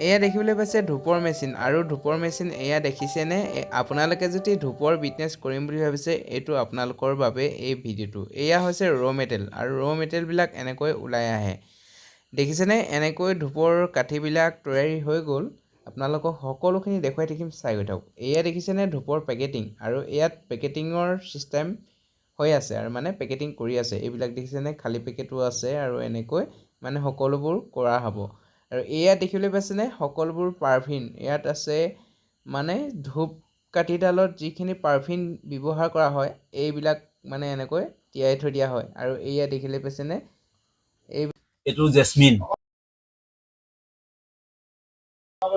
এয়া দেখিবলৈ পাইছে ধূপৰ মেচিন। আৰু ধূপৰ মেচিন এয়া দেখিছেনে? আপোনালোকে যদি ধূপৰ বিজনেছ কৰিম বুলি ভাবিছে এইটো আপোনালোকৰ বাবে এই ভিডিঅ'টো। এয়া হৈছে ৰ' মেটেল আৰু ৰ' মেটেলবিলাক এনেকৈ ওলাই আহে। দেখিছেনে? এনেকৈ ধূপৰ কাঠিবিলাক তৈয়াৰী হৈ গ'ল। আপোনালোকক সকলোখিনি দেখুৱাই থাকিম। চাই গৈ থাকক। এয়া দেখিছেনে? ধূপৰ পেকেটিং আৰু ইয়াত পেকেটিঙৰ ছিষ্টেম হৈ আছে আৰু মানে পেকেটিং কৰি আছে। এইবিলাক দেখিছেনে? খালী পেকেটো আছে আৰু এনেকৈ মানে সকলোবোৰ কৰা হ'ব। আৰু এয়া দেখিবলৈ পাইছেনে? সকলোবোৰ পাৰফিন ইয়াত আছে মানে ধূপ কাঠিডালত যিখিনি পাৰফিন ব্যৱহাৰ কৰা হয় এইবিলাক মানে এনেকৈ তিয়াই থৈ দিয়া হয়। আৰু এয়া দেখিবলৈ পাইছেনে? এইটো জেচমিন।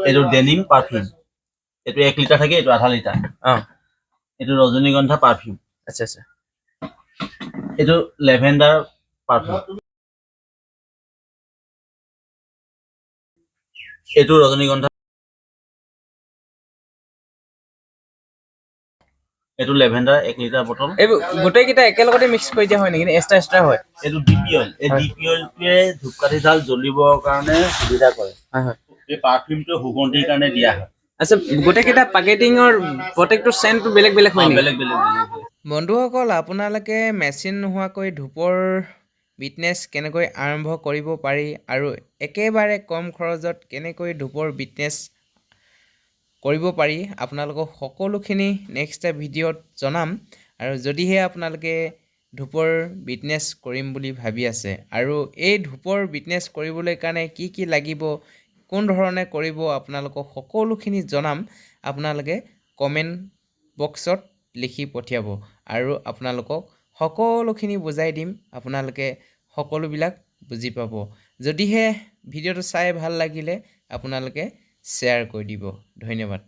এইটো ডেনিম পাৰফিউম। এইটো এক লিটাৰ থাকে এইটো আধা লিটাৰ। অঁ। এইটো ৰজনীগন্ধা পাৰফিউম। আচ্ছা আচ্ছা। এইটো লেভেণ্ডাৰ পাৰফিউম। এইটো ৰজনীগন্ধা এইটো লেভেণ্ডাৰ এক লিটাৰ বটল। এইবোৰ গোটেইকেইটা একেলগতে মিক্স কৰি দিয়া হয় নেকি? এক্সট্ৰা এক্সট্ৰা হয়? এইটো ডিপি অইল এই হয়। ডিপি অইলটোৱে ধূপকাঠিডাল জ্বলিবৰ কাৰণে সুবিধা কৰে। হয় হয়। এই পাৰফিউমটো সুগন্ধিৰ কাৰণে দিয়া হয়। আচ্ছা গোটেইকেইটা পেকেটিঙৰ প্ৰত্যেকটো চেণ্টটো বেলেগ বেলেগ হয় অ, নেকি? বেলেগ বেলেগ বেলেগ বেলেগ। বন্ধুসকল আপোনালোকে মেচিন নোহোৱাকৈ ধূপৰ বিজনেছ কেনেকৈ আৰম্ভ কৰিব পাৰি আৰু একেবাৰে কম খৰচত কেনেকৈ ধূপৰ বিজনেছ কৰিব পাৰি আপোনালোকক সকলোখিনি নেক্সট ভিডিঅ'ত জনাম। আৰু যদিহে আপোনালোকে ধূপৰ বিজনেছ কৰিম বুলি ভাবি আছে আৰু এই ধূপৰ বিজনেছ কৰিবলৈ কাৰণে কি কি লাগিব কোন ধৰণে কৰিব আপোনালোকক সকলোখিনি জনাম আপোনালোকে কমেণ্ট বক্সত লিখি পঠিয়াব আৰু আপোনালোকক সকলোখিনি বুজাই দিম আপোনালোকে সকলোবিলাক বুজি পাব। যদিহে ভিডিঅ'টো চাই ভাল লাগিলে আপোনালোকে শ্বেয়াৰ কৰি দিব। ধন্যবাদ।